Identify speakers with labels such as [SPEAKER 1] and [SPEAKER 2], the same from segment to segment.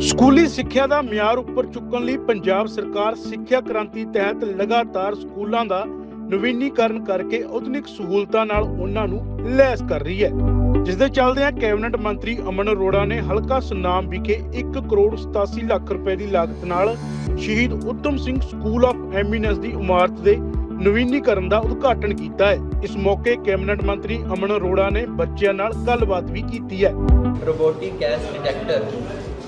[SPEAKER 1] ਸਕੂਲੀ ਸਿੱਖਿਆ ਦਾ ਮਿਆਰ ਉੱਪਰ ਚੁੱਕਣ ਲਈ ਪੰਜਾਬ ਸਰਕਾਰ ਸਿੱਖਿਆ ਕ੍ਰਾਂਤੀ ਤਹਿਤ ਲਗਾਤਾਰ ਸਕੂਲਾਂ ਦਾ ਨਵੀਨੀਕਰਨ ਕਰਕੇ ਆਧੁਨਿਕ ਸਹੂਲਤਾਂ ਨਾਲ ਉਹਨਾਂ ਨੂੰ ਲੈਸ ਕਰ ਰਹੀ ਹੈ। ਜਿਸ ਦੇ ਚੱਲਦਿਆਂ ਕੈਬਨਿਟ ਮੰਤਰੀ ਅਮਨ ਅਰੋੜਾ ਨੇ ਹਲਕਾ ਸੁਨਾਮ ਵਿਖੇ 1 ਕਰੋੜ 87 ਲੱਖ ਰੁਪਏ ਦੀ ਲਾਗਤ ਨਾਲ ਸ਼ਹੀਦ Udham Singh school of eminence ਦੀ ਇਮਾਰਤ ਦੇ ਨਵੀਨੀਕਰਨ ਦਾ ਉਦਘਾਟਨ ਕੀਤਾ ਹੈ। ਇਸ ਮੌਕੇ ਕੈਬਨਿਟ ਮੰਤਰੀ ਅਮਨ ਅਰੋੜਾ ਨੇ ਬੱਚਿਆਂ ਨਾਲ ਗੱਲਬਾਤ ਵੀ ਕੀਤੀ ਹੈ।
[SPEAKER 2] ਰੋਬੋਟਿਕ ਗੈਸ ਡਿਟੈਕਟਰ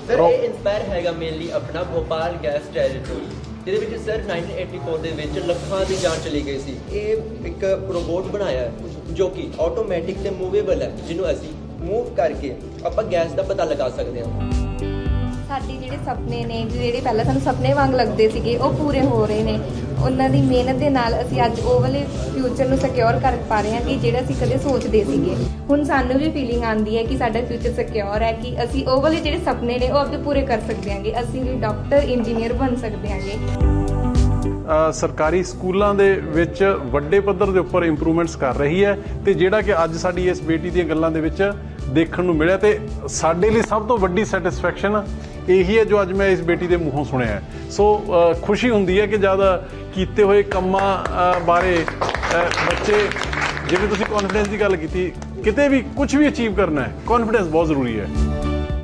[SPEAKER 2] ਸਰ ਇਹ ਇਨਸਪਾਇਰ ਹੈਗਾ ਮੇਨਲੀ ਆਪਣਾ ਭੋਪਾਲ ਗੈਸ ਟੈਰੀਟਰੀ ਜਿਹਦੇ ਵਿੱਚ ਸਰ 1984 ਦੇ ਵਿੱਚ ਲੱਖਾਂ ਦੀ ਜਾਂਚ ਚਲੀ ਗਈ ਸੀ। ਇਹ ਇੱਕ ਰੋਬੋਟ ਬਣਾਇਆ ਹੈ ਜੋ ਕਿ ਆਟੋਮੈਟਿਕ ਤੇ ਮੂਵੇਬਲ ਹੈ ਜਿਹਨੂੰ ਅਸੀਂ ਮੂਵ ਕਰਕੇ ਆਪਾਂ ਗੈਸ ਦਾ ਪਤਾ ਲਗਾ ਸਕਦੇ ਹਾਂ।
[SPEAKER 3] ਸਾਡੇ ਜਿਹੜੇ ਸੁਪਨੇ ਨੇ ਜਿਹੜੇ ਪਹਿਲਾਂ ਸਾਨੂੰ ਸੁਪਨੇ ਵਾਂਗ ਲੱਗਦੇ ਸੀਗੇ ਉਹ ਪੂਰੇ ਹੋ ਰਹੇ ਨੇ। ਉਹਨਾਂ ਦੀ ਮਿਹਨਤ ਦੇ ਨਾਲ ਅਸੀਂ ਅੱਜ ਉਹ ਵਾਲੇ ਫਿਊਚਰ ਨੂੰ ਸਿਕਿਉਰ ਕਰ ਪਾ ਰਹੇ ਹਾਂ ਕਿ ਜਿਹੜਾ ਅਸੀਂ ਕਦੇ ਸੋਚਦੇ ਸੀਗੇ। ਹੁਣ ਸਾਨੂੰ ਵੀ ਫੀਲਿੰਗ ਆਉਂਦੀ ਹੈ ਕਿ ਸਾਡਾ ਫਿਊਚਰ ਸਿਕਿਉਰ ਹੈ, ਕਿ ਅਸੀਂ ਉਹ ਵਾਲੇ ਜਿਹੜੇ ਸੁਪਨੇ ਨੇ ਉਹ ਆਪਦੇ ਪੂਰੇ ਕਰ ਸਕਦੇ ਹਾਂਗੇ। ਅਸੀਂ ਵੀ ਡਾਕਟਰ ਇੰਜੀਨੀਅਰ ਬਣ ਸਕਦੇ ਹਾਂਗੇ।
[SPEAKER 4] ਸਰਕਾਰੀ ਸਕੂਲਾਂ ਦੇ ਵਿੱਚ ਵੱਡੇ ਪੱਧਰ ਦੇ ਉੱਪਰ ਇੰਪਰੂਵਮੈਂਟਸ ਕਰ ਰਹੀ ਹੈ ਤੇ ਜਿਹੜਾ ਕਿ ਅੱਜ ਸਾਡੀ ਇਸ ਬੇਟੀ ਦੀਆਂ ਗੱਲਾਂ ਦੇ ਵਿੱਚ ਦੇਖਣ ਨੂੰ ਮਿਲਿਆ ਤੇ ਸਾਡੇ ਲਈ ਸਭ ਤੋਂ ਵੱਡੀ ਸੈਟੀਸਫੈਕਸ਼ਨ ਇਹੀ ਹੈ ਜੋ ਅੱਜ ਮੈਂ ਇਸ ਬੇਟੀ ਦੇ ਮੂੰਹੋਂ ਸੁਣਿਆ ਹੈ। ਸੋ ਖੁਸ਼ੀ ਹੁੰਦੀ ਹੈ ਕਿ ਜਦ ਕੀਤੇ ਹੋਏ ਕੰਮਾਂ ਬਾਰੇ ਬੱਚੇ, ਜਿਵੇਂ ਤੁਸੀਂ ਕੌਨਫੀਡੈਂਸ ਦੀ ਗੱਲ ਕੀਤੀ, ਕਿਤੇ ਵੀ ਕੁਝ ਵੀ ਅਚੀਵ ਕਰਨਾ ਹੈ ਕੌਨਫੀਡੈਂਸ ਬਹੁਤ ਜ਼ਰੂਰੀ ਹੈ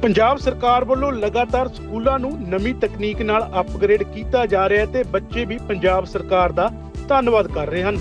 [SPEAKER 1] ਪੰਜਾਬ ਸਰਕਾਰ ਵੱਲੋਂ ਲਗਾਤਾਰ ਸਕੂਲਾਂ ਨੂੰ ਨਵੀਂ ਤਕਨੀਕ ਨਾਲ ਅਪਗ੍ਰੇਡ ਕੀਤਾ ਜਾ ਰਿਹਾ ਹੈ ਤੇ ਬੱਚੇ ਵੀ ਪੰਜਾਬ ਸਰਕਾਰ ਦਾ ਧੰਨਵਾਦ ਕਰ ਰਹੇ ਹਨ।